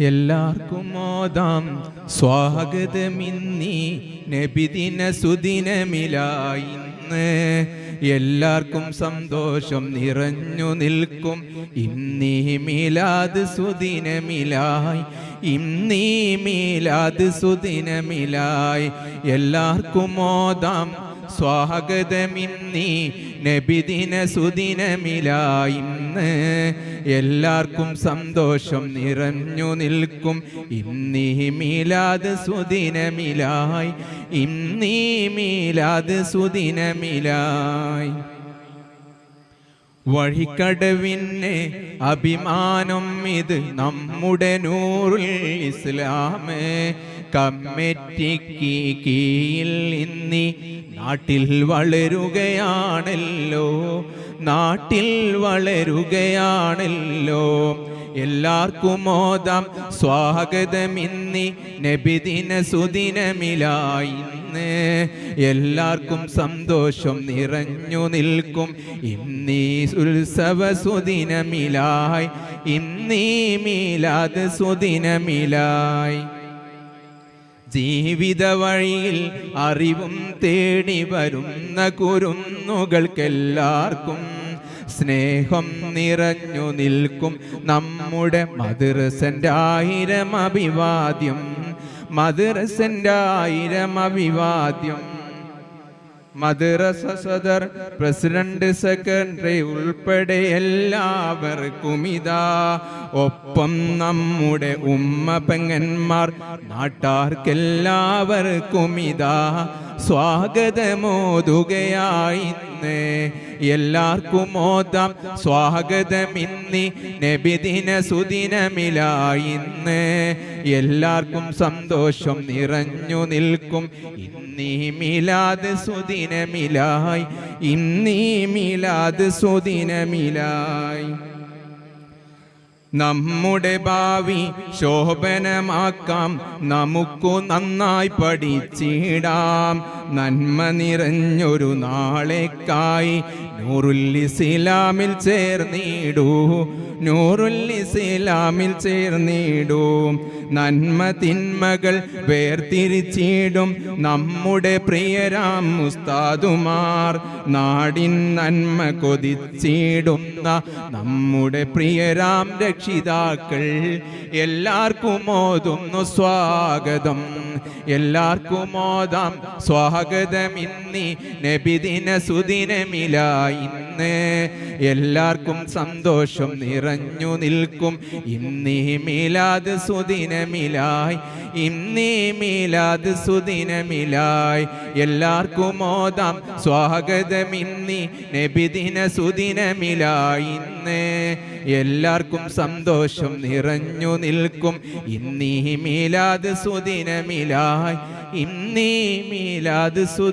എല്ലാവർക്കും ഓദാം സ്വാഗതമിന്നി നബിദിന സുദിനമിലായിന്ന് എല്ലാവർക്കും സന്തോഷം നിറഞ്ഞു നിൽക്കും. ഇന്നീ മീലാത് സുദിനമിലായി. ഇന്നീ മീലാത് സുദിനമിലായി. എല്ലാവർക്കും മോദാം സ്വാഗതമിന്നീ നബിദിന സുദിനമിലായിന്ന്. എല്ലാവർക്കും സന്തോഷം നിറഞ്ഞു നിൽക്കും. ഇന്നീ മീലാത് സുദിനമിലായി. ഇന്നീ മീലാത് സുദിനമിലായി. വഴിക്കടവിന് അഭിമാനം ഇത് നമ്മുടെ നൂറിൽ ഇസ്ലാമേ. കമ്മിറ്റിക്ക് കീഴിൽ ഇന്നി നാട്ടിൽ വളരുകയാണല്ലോ. നാട്ടിൽ വളരുകയാണല്ലോ. എല്ലാവർക്കും മോദം സ്വാഗതമിന്നി നബിദിന സുദിനമിലായി എല്ലാവർക്കും സന്തോഷം നിറഞ്ഞു നിൽക്കും. ഇന്നീ ഉത്സവ സുദിനമിലായി. ഇന്നീ മീലാത് സുദിനമിലായി. ജീവിത വഴിയിൽ അറിവും തേടി വരുന്ന കുരുന്നുകൾക്കെല്ലാവർക്കും സ്നേഹം നിറഞ്ഞു നിൽക്കും നമ്മുടെ മദ്രസന്റെ ആയിരം അഭിവാദ്യം. മദ്രസന്റെ ആയിരം അഭിവാദ്യം. മദ്രസ സദർ പ്രസിഡന്റ് സെക്രട്ടറി ഉൾപ്പെടെ എല്ലാവർക്കും ഇതാ. ഒപ്പം നമ്മുടെ ഉമ്മ പെങ്ങന്മാർ നാട്ടാർക്കെല്ലാവർക്കും ഇതാ. സ്വാഗതമോതുകയായി എല്ലാവർക്കും ഓതാം. സ്വാഗതമിന്നി നബിദിന സുദിനമിലായിന്ന് എല്ലാവർക്കും സന്തോഷം നിറഞ്ഞു നിൽക്കും. ഇന്നീ മിലാദ് സുദിനമിലായി. ഇന്നീ മിലാദ് സുദിനമിലായി. നമ്മുടെ ഭാവി ശോഭനമാക്കാം. നമുക്കു നന്നായി പഠിച്ചിടാം. നന്മ നിറഞ്ഞൊരു നാളേക്കായി നൂറുല്ലിസിലാമിൽ ചേർന്നിടൂ. നൂറുല്ലിസിലാമിൽ ചേർന്നിടൂ. നന്മ തിന്മകൾ വേർതിരിച്ചിടും. നമ്മുടെ പ്രിയരാം മുസ്താദുമാർ നാടിൻ നന്മ കൊതിച്ചിടുന്ന നമ്മുടെ പ്രിയരാം രക്ഷിതാക്കൾ എല്ലാവർക്കും ഓതുന്നു സ്വാഗതം. എല്ലാവർക്കും ഓതാം സ്വാഗതം. ഇന്നി നബിദിന സുദിനമിലായി ഇന്ന് എല്ലാവർക്കും സന്തോഷം നിറഞ്ഞു നിൽക്കും. ഇന്നീ മീലാദ് സുദിനമിലായി. ഇന്നീ മീലാദ് സുദിനമിലായി. എല്ലാവർക്കും ഓതാം സ്വാഗതം. ഇന്നി നബിദിന സുദിനമിലായി. ഇന്ന് എല്ലാവർക്കും സന്തോഷം നിറഞ്ഞു നിൽക്കും. ഇന്നീ മീലാദ് സുദിനമിലായി. ഇന്നീ മീലാദ് സു